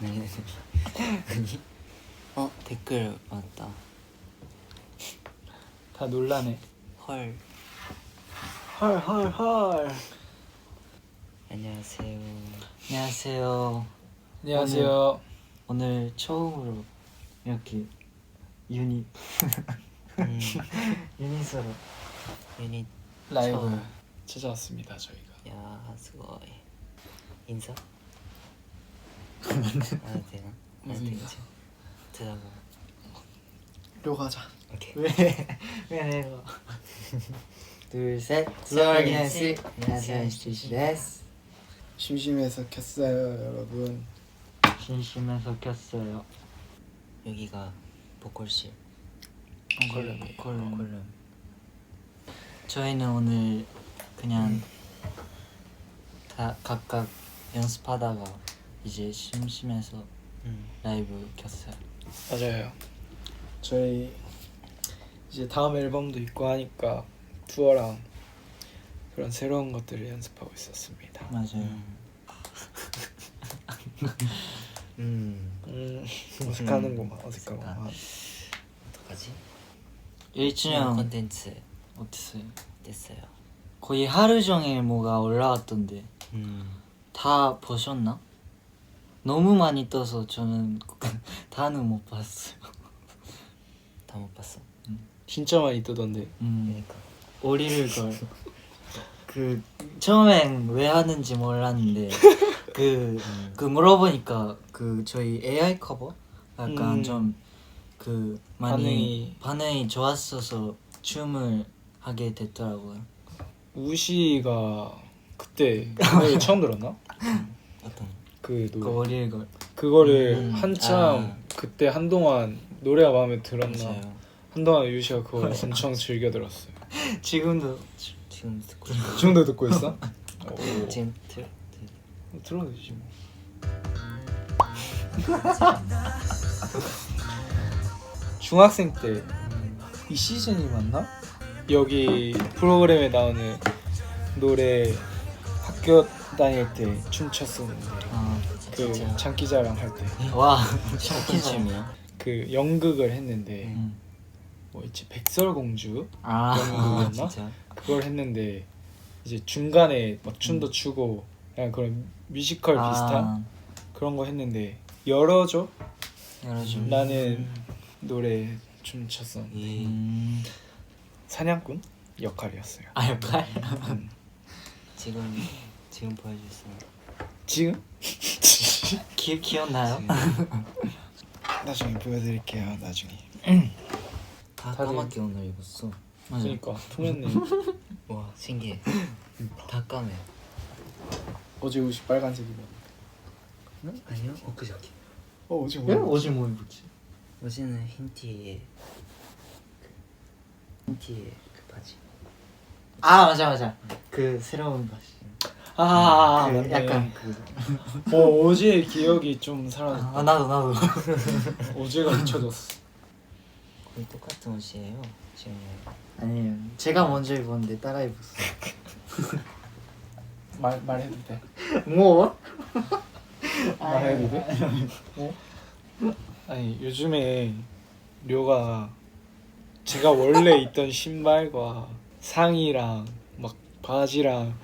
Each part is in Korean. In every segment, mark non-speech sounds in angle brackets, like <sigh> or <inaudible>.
네. 어 댓글 왔다. 다 놀라네. 헐. 헐 헐 헐. 안녕하세요. 안녕하세요. 안녕하세요. 오늘 처음으로 이렇게 유닛 음, <laughs> 유닛으로 유닛 라이브 처음. 찾아왔습니다 저희가. 야 스고이 인사? 안 해도 되나? 안 해도 인사? 되겠지? 들어가 료 가자. 오케이 왜 내가 둘셋 슬라이딩 안녕하세요 시시 데스 심심해서 켰어요 여러분. 심심해서 켰어요 여기가 보컬실 콜룸이에요. 콜룸. 콜룸 저희는 오늘 그냥 다 각각 연습하다가 이제 심심해서 음. 라이브 켰어요 맞아요. 저희 이제 다음 앨범도 있고 하니까 투어랑 그런 새로운 것들을 연습하고 있었습니다. 맞아요 음. <laughs> 음 어색하는구만 어색하구만. 어떡하지? 1주년 컨텐츠 어땠어요? 됐어요 거의 하루 종일 뭐가 올라왔던데 음. 다 보셨나? 너무 많이 떠서 저는 <laughs> 다는 못 봤어요 <laughs> 다 못 봤어 진짜 많이 뜨던데. 음. 그러니까 오리를 <laughs> 걸. 그 처음엔 왜 하는지 몰랐는데 그, 음. 그 물어보니까 그 저희 AI 커버 약간 음. 좀그 많이 반응이- 반응이 좋았어서 춤을 하게 됐더라고요. 우시가 그때 처음 들었나? 어떤 그그 노래 오리를 걸. 그거를 음, 한참 아. 그때 한동안 노래가 마음에 들었나 맞아요 한동안 유시가 그걸 <laughs> 엄청 즐겨 들었어요. 지금도 지금 듣고 있어 지금도 듣고 있어? <laughs> 오. 지금 들, 들, 들어도 되지 뭐. 중학생 때 이 시즌이 맞나? 여기 프로그램에 나오는 노래 학교 다닐 때 춤췄었는데 아, 그. 장기자랑 할 때 그와 무슨 춤이야? 연극을 했는데 음. 뭐 있지 백설공주 아, 아 연극이었나? <laughs> 진짜? 그걸 했는데 이제 중간에 막 춤도 추고 약간 그런 뮤지컬 아, 비슷한 그런 거 했는데 열어줘 열어줘. 나는 노래 춤 췄었는데 이 음. 사냥꾼 역할이었어요. 아 역할? 음. <laughs> 지금 지금 보여줬어 지금 기 기억나요? 지금 <laughs> 나중에 보여드릴게요. 나중에. 다 다들- 까맣게 오늘 입었어. 그러니까 통했네. <laughs> 와 신기해 다 까매 어제 옷이 빨간색이면. 응? 아니요 엊그저께 어 어제 왜 뭐? 어제 뭐 입었지? 어제는 흰 티에 그, 흰 티에 그 바지 아 맞아 맞아 그 새로운 바지 아, 그 맞네. 약간 그 어 어제 기억이 좀 사라졌다. 아, 나도 나도 <laughs> 어제가 잊혀졌어. 거의 똑같은 옷이에요 지금 아니에요 제가 먼저 입었는데 따라 입었어 <laughs> 말 말해도 돼. 뭐? <laughs> 말해도 돼? 어? 아니 요즘에 료가 제가 원래 있던 신발과 상의랑 막 바지랑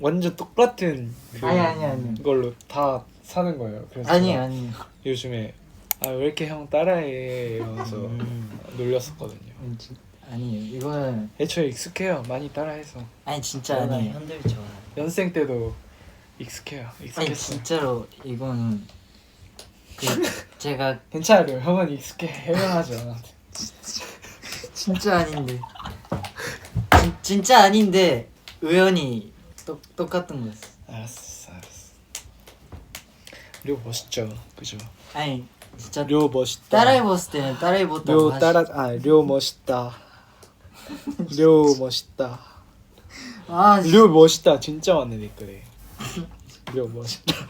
완전 똑같은 그 아니 아니 아니 걸로 다 사는 거예요. 그래서 아니 제가 아니 요즘에 아 왜 이렇게 형 따라해 이러면서 음. 놀렸었거든요. 아니에요 이거는 애초에 익숙해요. 많이 따라해서 아니 진짜 저는 아니에요 현들 좋아 연생 때도 익숙해요. 아니 익숙했어요. 진짜로 이거는 그 <laughs> 제가 괜찮아요. 형은 익숙해 해명하지 않아. 진짜 아닌데 진, 진짜 아닌데 우연히 똑, 똑같은 거였어 알았어, 알았어. 료 멋있죠, 그죠? 아니 진짜 료 멋있다. 따라 입었을 때는 따라 입었다고 료 따라 아료 멋있다. <laughs> 료 멋있다. 아료 멋있다. 진짜 많네 댓글에. 료 멋있다. <laughs>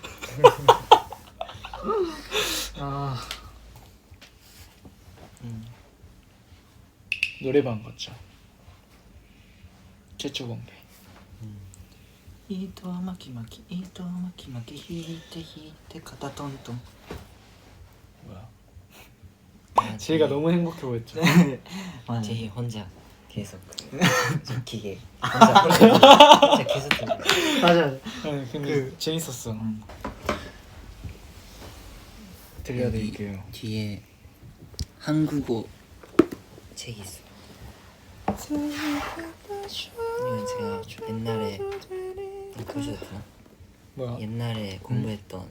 아, 음. 노래방 갔죠. 최초 공개. 糸は巻き巻き糸は巻き巻き引いて引いて肩トントン 뭐야? 아, 제이가 제이- 너무 행복해 보였죠. 맞아 제이 혼자 계속 그 기계 혼자 혼자 계속 들려. 맞아 네, 근데 재밌었어. 음. 들려드릴게요. 뒤에 한국어 책이 있어. 이건 제가 옛날에 되나? 뭐야? 옛날에 공부했던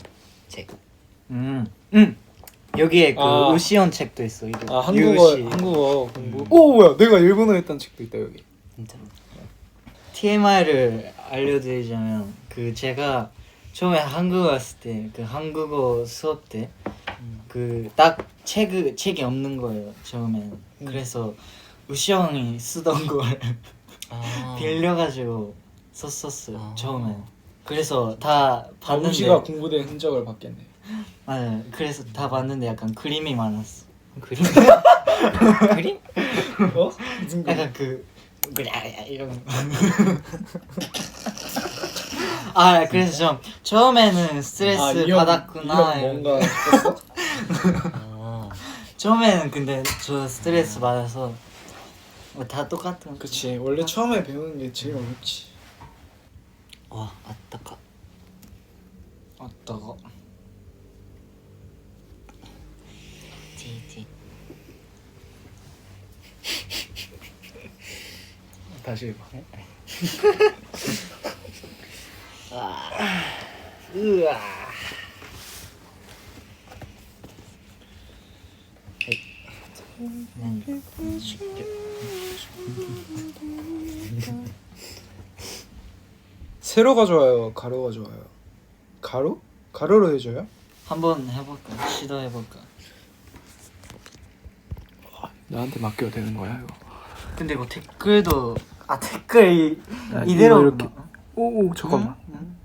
책. 음. 음. 여기에 그 아. 우시온 책도 있어 이거 아 한국어 유시. 한국어 공부. 음. 오 뭐야? 내가 일본어 했던 책도 있다 여기. 진짜. TMI를 알려드리자면 그 제가 처음에 한국 왔을 때 그 한국어 수업 때 그 딱 책 책이 없는 거예요 처음에는 그래서 우시 형이 쓰던 걸 아. 빌려가지고 썼었어요 아. 처음에 그래서 다 봤는데 씨가 공부된 흔적을 봤겠네. 맞아요 그래서 다 봤는데 약간 그림이 많았어 그림? <laughs> 그림? 어? 무슨 거? 약간 그 이런 <laughs> 아 그래서 좀 처음에는 스트레스 아, 이형- 받았구나 이형 뭔가 싶었어? 아. <laughs> 처음에는 근데 저 스트레스 받아서 뭐다 똑같은 그치 원래 처음에 배우는 게 제일 어렵지. 와, 아따까. 어떠고 티티. 다시 해봐. <laughs> 으아 음, 세로가 좋아요. 가로가 좋아요. 가로? 가로로 해줘요? 한번 해볼까 시도해볼까 나한테 맡겨도 되는 거야 이거. 근데 이거 댓글도 아 댓글 아, 이대로 이거 이렇게. 없나? 오오 잠깐만. 응?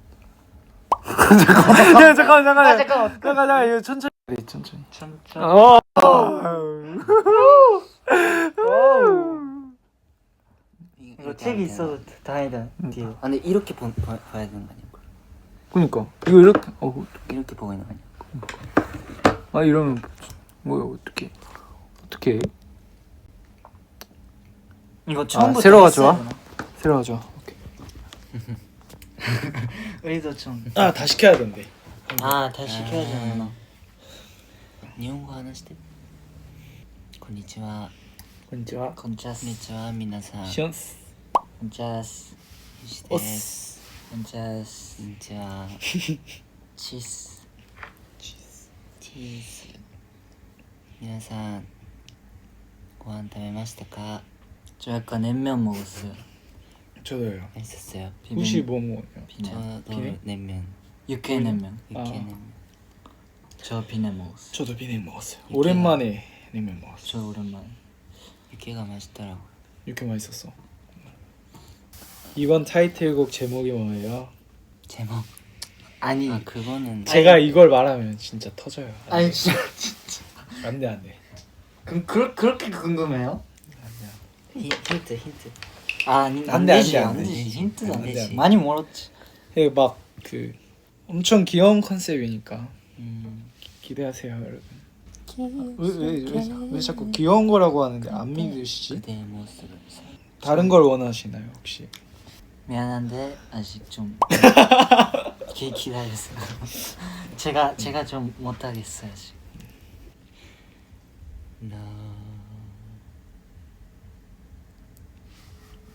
<laughs> 잠깐만. 야 잠깐만 잠깐만. 아, 잠깐만. 잠깐 잠깐 이거 천천히. 네 천천히. 천천히 어. 이거 책이 있어도 다행이다 뒤에 아, 근데 이렇게 보, 봐, 봐야 되는 거 아니야? 그니까 이거 이렇게. 어. 이렇게 보고 있는 거 아니야? 아 이러면 뭐야 어떻게 어떻게 이거 처음부터 세로가 했어야 좋아? 되나? 세로가 좋아. 오케이. <laughs> 우리도 좀 아 다시 켜야 된대. 아 다시 켜야 되나 日本語話して。こんにちは。 건지와 こんにちはこんにちは、皆さん。 시언스 こんにちはよしです。 오스 こんにちはこんにちは。チスチーズ。皆さん、ご飯食べましたか 저 약간 냉면 먹었어요 저도요. 맛있었어요. 비빔- 혹시 뭐 먹어요? 비냉 저도 비냉? 냉면, 육회 냉면 육회 아. 냉면. 저 비냉 먹었어요 저도 비냉 먹었어요. 육개가- 오랜만에 냉면 먹었어. 저 오랜만에 육회가 맛있더라고. 이렇게 맛있었어. 이번 타이틀곡 제목이 뭐예요? 제목. 아니 아 그거는 제가 이걸 말하면 진짜 터져요. 안 아니 돼. 진짜 안돼 안돼. 그럼 그, 그렇게 궁금해요? 힌, 힌트 힌트. 아 아니 안 돼, 안 되지 돼, 안안 돼. 되지 힌트도 안 안 돼, 되지 안 돼. 많이 멀었지 막그 엄청 귀여운 컨셉이니까 음, 기대하세요 여러분. 왜왜 왜, 왜, 왜 자꾸 귀여운 거라고 하는데 안 믿으시지? 그대의 모습을. 다른 걸 원하시나요 혹시? 미안한데 아직 좀 <laughs> 기, 기다렸어요 제가 제가 좀 못하겠어요 아직 너,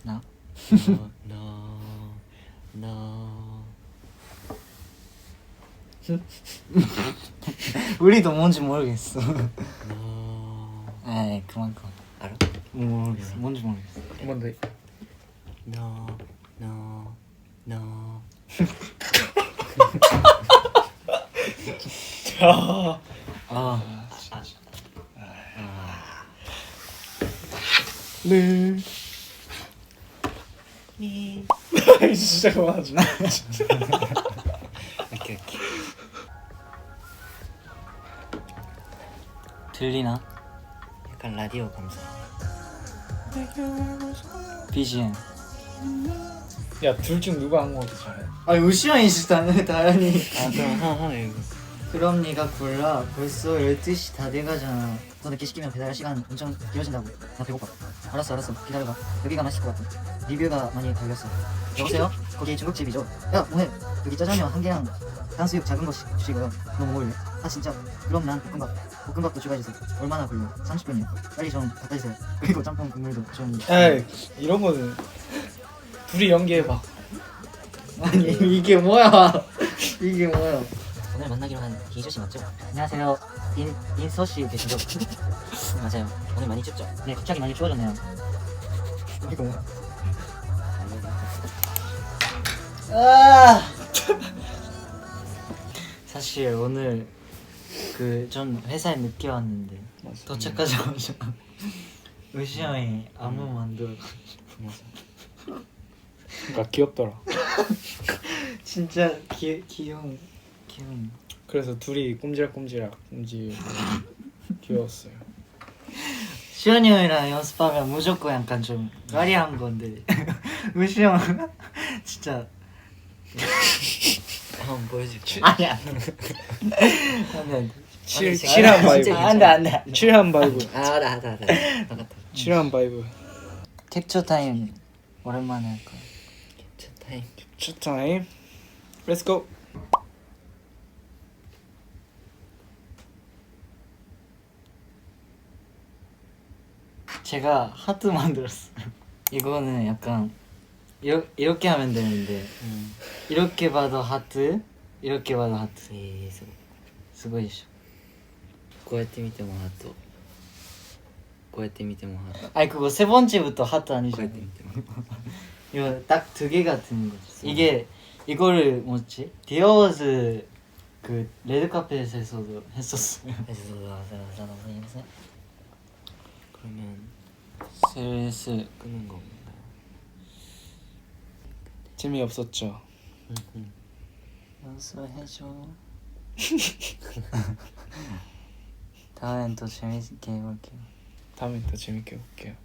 나? 너, 너, 너. <laughs> 우리도 뭔지 모르겠어 너. 에이 그만 그만 알아? 모르겠어 뭔지 모르겠어. 너, 너, 너. 아, 아 네. 진짜 그만하지. 오케이 오케이. 들리나? 약간 라디오 감성. BGM 야둘 중 누가 한국어 잘해? 아니 우시원이시다네 다현이 아 그럼 형형 이거 그럼 네가 골라 벌써 12시 다 돼가잖아 너 늦게 시키면 배달 시간 엄청 길어진다고 나 배고파 알았어 알았어 기다려봐 여기가 맛있을 것 같아 리뷰가 많이 달렸어 여보세요? 거기 중국집이죠? 야 뭐해 여기 짜장면 한 개랑 탕수육 작은 거 시- 주시고요 너뭐 먹을래? 아 진짜? 그럼 난 볶음밥 볶음밥도 추가해주세요 얼마나 걸려? 30분이요 빨리 좀 갖다 주세요 <laughs> 그리고 짬뽕 국물도 좀 에이 이런 거는 둘이 연기해봐. 아니 이게 뭐야 <laughs> 이게 뭐야 오늘 만나기로 한 기조 씨 맞죠? 안녕하세요 인, 인서 씨 계시죠? <laughs> 맞아요. 오늘 많이 춥죠? 네 갑자기 많이 추워졌네요 이거 뭐야 아 사실 오늘 그 전 회사에 늦게 왔는데. 도착하자마자 의시 형이 안무 만들어 그러니까 귀엽더라. 진짜 귀 귀여운 귀여운 그래서 둘이 꼼지락꼼지락 꼼지 귀여웠어요. 시원이 형이랑 연습하면 무조건 약간 좀 까리한 건데 <laughs> 의시 형 진짜 한번 보여줄게. 아니야 안돼 칠 칠한 바이브. 안돼 안돼 칠한 바이브. 아 알아 알아 알아. 나갔다. 칠한 바이브. 캡처 타임 오랜만에 할 거야 첫 타임. 첫 타임. Let's go. 제가 하트 만들었어요 이거는 약간 이러, 이렇게 하면 되는데. 음. 이렇게 봐도 하트 이렇게 봐도 하트. えー、すごいすごいでしょこうやって見てもハートこうやって見てもハート 아니 그거 세 번째부터 하트 아니죠? やって見ても <laughs> 이거 딱 두 개가 드는 거지 이게 이거를 뭐지? 디어워즈 그 레드카펫에서도 했었어요. <laughs> 죄송합니다. 그러면 슬슬 끊는 거 없나? 재미 없었죠. 응, 응. 연습해줘 다음엔 또 재밌게 해볼게요 다음엔 더 재밌게 볼게요.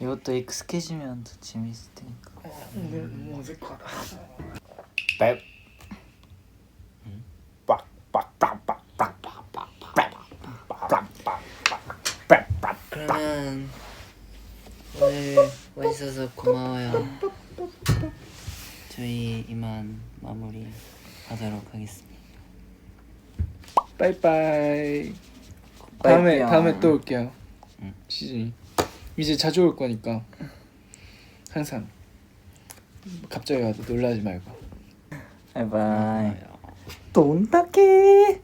이것도 익숙해지면 더 재밌을 테니까 너무 어색하다. 그러면 오늘 와주셔서 고마워요. 저희 이만 마무리 하도록 하겠습니다. 빠이빠이. 다음에. 다음에 또 올게요. 응. 시즌이 이제 자주 올 거니까 항상 갑자기 와도 놀라지 말고. 바이바이 돈다케